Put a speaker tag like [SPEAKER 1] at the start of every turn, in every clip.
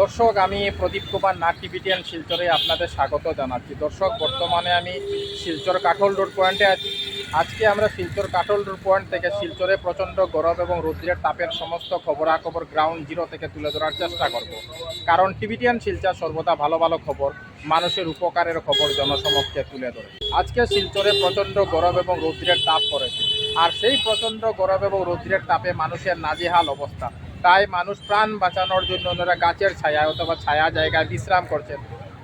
[SPEAKER 1] দর্শক, আমি প্রদীপ কুমার নাট টিভিটিয়ান শিলচরে আপনাদের স্বাগত জানাচ্ছি। দর্শক, বর্তমানে আমি শিলচর কাঠল রোড পয়েন্টে আছি। আজকে আমরা শিলচর কাঠল রোড পয়েন্ট থেকে শিলচরে প্রচণ্ড গরম এবং রৌদ্রের তাপের সমস্ত খবরাখবর গ্রাউন্ড জিরো থেকে তুলে ধরার চেষ্টা করব। কারণ টিভিটিয়ান শিলচর সর্বদা ভালো ভালো খবর, মানুষের উপকারের খবর জনসমক্ষে তুলে ধরে। আজকে শিলচরে প্রচণ্ড গরম এবং রৌদ্রের তাপ পড়েছে। আর সেই প্রচণ্ড গরম এবং রৌদ্রের তাপে মানুষের নাজেহাল অবস্থা। তাই মানুষ প্রাণ বাঁচানোর জন্য ওনারা গাছের ছায়া অথবা ছায়া জায়গায় বিশ্রাম করছেন।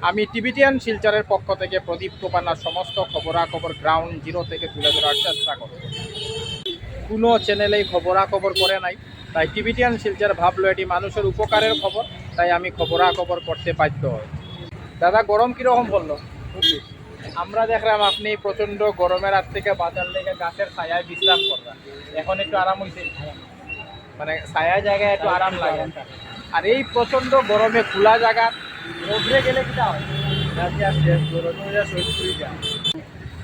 [SPEAKER 1] আমি টিবিটিয়ান শিলচরের পক্ষ থেকে প্রদীপ কোপানার সমস্ত খবরাখবর গ্রাউন্ড জিরো থেকে তুলে ধরার চেষ্টা করব কোনো চ্যানেলেই খবরাখবর করে নাই। তাই টিবিটিয়ান শিলচর ভাবলো এটি মানুষের উপকারের খবর, তাই আমি খবরাখবর করতে বাধ্য হই। দাদা, গরম কীরকম বলল আমরা দেখলাম আপনি প্রচণ্ড গরমের হাত থেকে বাঁচার লেগে গাছের ছায়ায় বিশ্রাম করবেন এখন একটু আরাম হয়েছে মানে ছায়া জায়গায় একটু আরাম লাগে। আর এই প্রচণ্ড গরমে খোলা জায়গা রোদ্রে গেলে কিটা হয়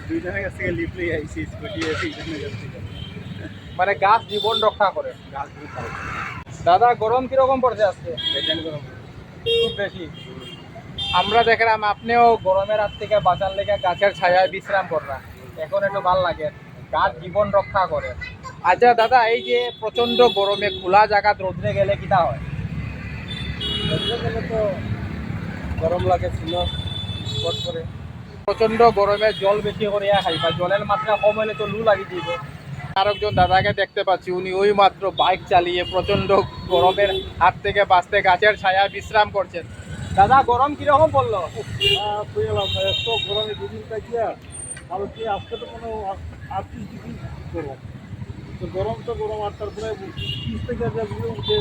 [SPEAKER 2] দুইজনের কাছ থেকে লিফট লিয়ে আইসি স্কুটি আছে কাছ থেকে।
[SPEAKER 1] মানে গাছ জীবন রক্ষা করে। দাদা গরম কীরকম পড়ছে আজকে?
[SPEAKER 2] গরম।
[SPEAKER 1] খুব বেশি। আমরা দেখলাম আপনিও গরমের হাত থেকে বাঁচার লেগে গাছের ছায়ায় বিশ্রাম করলাম এখন একটু ভালো লাগে। গাছ জীবন রক্ষা করে। আচ্ছা দাদা এই যে প্রচণ্ড গরমে খোলা জায়গা রোদ্রে গেলে কিটা হয়?
[SPEAKER 2] রোদ্রে গেলে তো গরম লাগে ছিল করে।
[SPEAKER 1] প্রচণ্ড গরমে জল বেশি করে খাইবা। জলের মাত্রা কম হলে তো লু লাগি দিব। আরেকজন দাদাকে দেখতে পাচ্ছি উনি ওই মাত্র বাইক চালিয়ে প্রচণ্ড গরমের হাত থেকে বাঁচতে গাছের ছায়া বিশ্রাম করছেন। দাদা গরম কীরকম পড়ল?
[SPEAKER 2] গরমে দুদিন আর কি আজকে তো কোনো আটত্রিশ ডিগ্রি গরম তো গরম তো গরম আর তারপরে পিস থেকে যা উঠে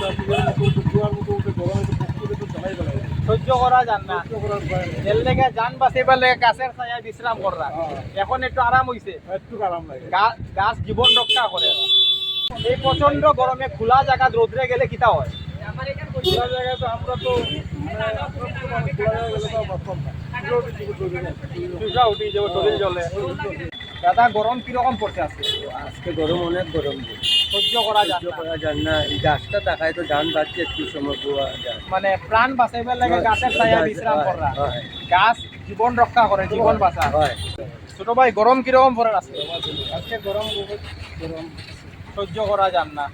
[SPEAKER 2] যা মতো উঠে কুয়ার মতো উঠে গরমে তো পক্ষে তো চালাই বেড়ায়।
[SPEAKER 1] সহ্য করা যান না।
[SPEAKER 2] সহ্য নেই।
[SPEAKER 1] এর লেগে যান বাঁচাইবার লেগে গাছের ছায়া বিশ্রাম করা।
[SPEAKER 2] হ্যাঁ।
[SPEAKER 1] এখন একটু আরাম হইছে।
[SPEAKER 2] একটু আরাম লাগে।
[SPEAKER 1] গাছ জীবন রক্ষা করে। এই প্রচণ্ড গরমে খোলা জায়গা রোদ্রে গেলে কিটা হয়?
[SPEAKER 2] খোলা জায়গায় তো আমরা তো খোলা গেলে তো না।
[SPEAKER 1] উঠি যাব জলে দাদা গরম কীরকম পড়ছে আজকে?
[SPEAKER 3] আজকে গরম অনেক গরম
[SPEAKER 1] সহ্য করা যায়
[SPEAKER 3] সহ্য করা যায় না। এই গাছটা দেখায় তো ধান বাড়ছে একটু সময় পোয়া যায়।
[SPEAKER 1] মানে প্রাণ বাঁচাইবার লাগে গাছের ছায়া বিশ্রাম করা। গাছ জীবন রক্ষা করে জীবন বাঁচা।
[SPEAKER 3] হয়।
[SPEAKER 1] ছোট ভাই গরম কীরকম পড়ে আজকে?
[SPEAKER 2] আজকে গরম গরম।
[SPEAKER 1] সহ্য করা যান না।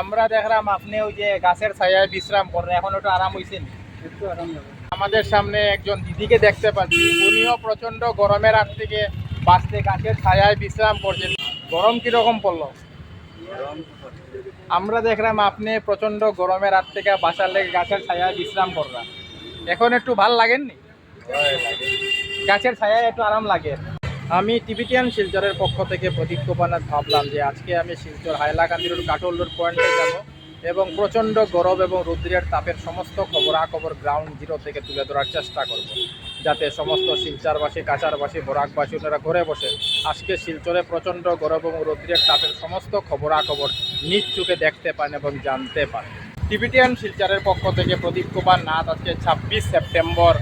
[SPEAKER 1] আমরা দেখলাম আপনি ওই যে গাছের ছায়ায় বিশ্রাম করেন এখন একটু আরাম হয়েছেন
[SPEAKER 2] একটু আরাম
[SPEAKER 1] আমাদের সামনে একজন দিদিকে দেখতে পাচ্ছি। উনিও প্রচণ্ড গরমের হাত থেকে বাঁচতে গাছের ছায়ায় বিশ্রাম করছেন। গরম কীরকম পড়ল? আমরা দেখলাম আপনি প্রচণ্ড গরমের হাত থেকে বাঁচার লেগে গাছের ছায়ায় বিশ্রাম করলাম। এখন একটু ভালো লাগেননি? গাছের ছায়ায় একটু আরাম লাগে। আমি টিবিটিয়ান শিলচরের পক্ষ থেকে গোপানাথ ভাবলাম যে আজকে আমি শিলচর হাইলাকান্দি রোড কাটল রোড পয়েন্টে যাব। এবং প্রচণ্ড গরম এবং রৌদ্রের তাপের সমস্ত খবরাখবর গ্রাউন্ড জিরো থেকে তুলে ধরার চেষ্টা করব। যাতে সমস্ত শিলচারবাসী কাচারবাসী বরাকবাসী ওনারা ঘরে বসে আজকে শিলচরে প্রচণ্ড গরম এবং রৌদ্রের তাপের সমস্ত খবরাখবর নিজ চোখে দেখতে পান এবং জানতে পান। টিবিটিয়ান শিলচরের পক্ষ থেকে প্রদীপ কুমার নাথ আজকে ছাব্বিশ সেপ্টেম্বর,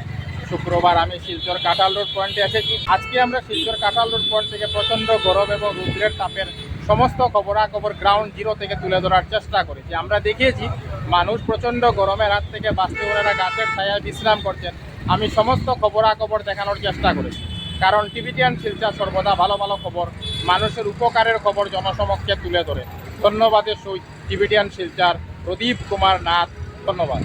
[SPEAKER 1] শুক্রবার। আমি শিলচর কাটাল রোড পয়েন্টে এসেছি আজকে আমরা শিলচর কাটাল রোড পয়েন্ট থেকে প্রচণ্ড গরম এবং রৌদ্রের তাপের সমস্ত খবরাখবর গ্রাউন্ড জিরো থেকে তুলে ধরার চেষ্টা করেছি আমরা দেখিয়েছি, মানুষ প্রচণ্ড গরমের হাত থেকে বাঁচতে ওনারা গাছের ছায়ায় বিশ্রাম করছেন। আমি সমস্ত খবরাখবর দেখানোর চেষ্টা করেছি। কারণ টিভিটিয়ান শিলচর সর্বদা ভালো ভালো খবর, মানুষের উপকারের খবর জনসমক্ষে তুলে ধরে। ধন্যবাদের সহিত টিভিটিয়ান শিলচার প্রদীপ কুমার নাথ, ধন্যবাদ।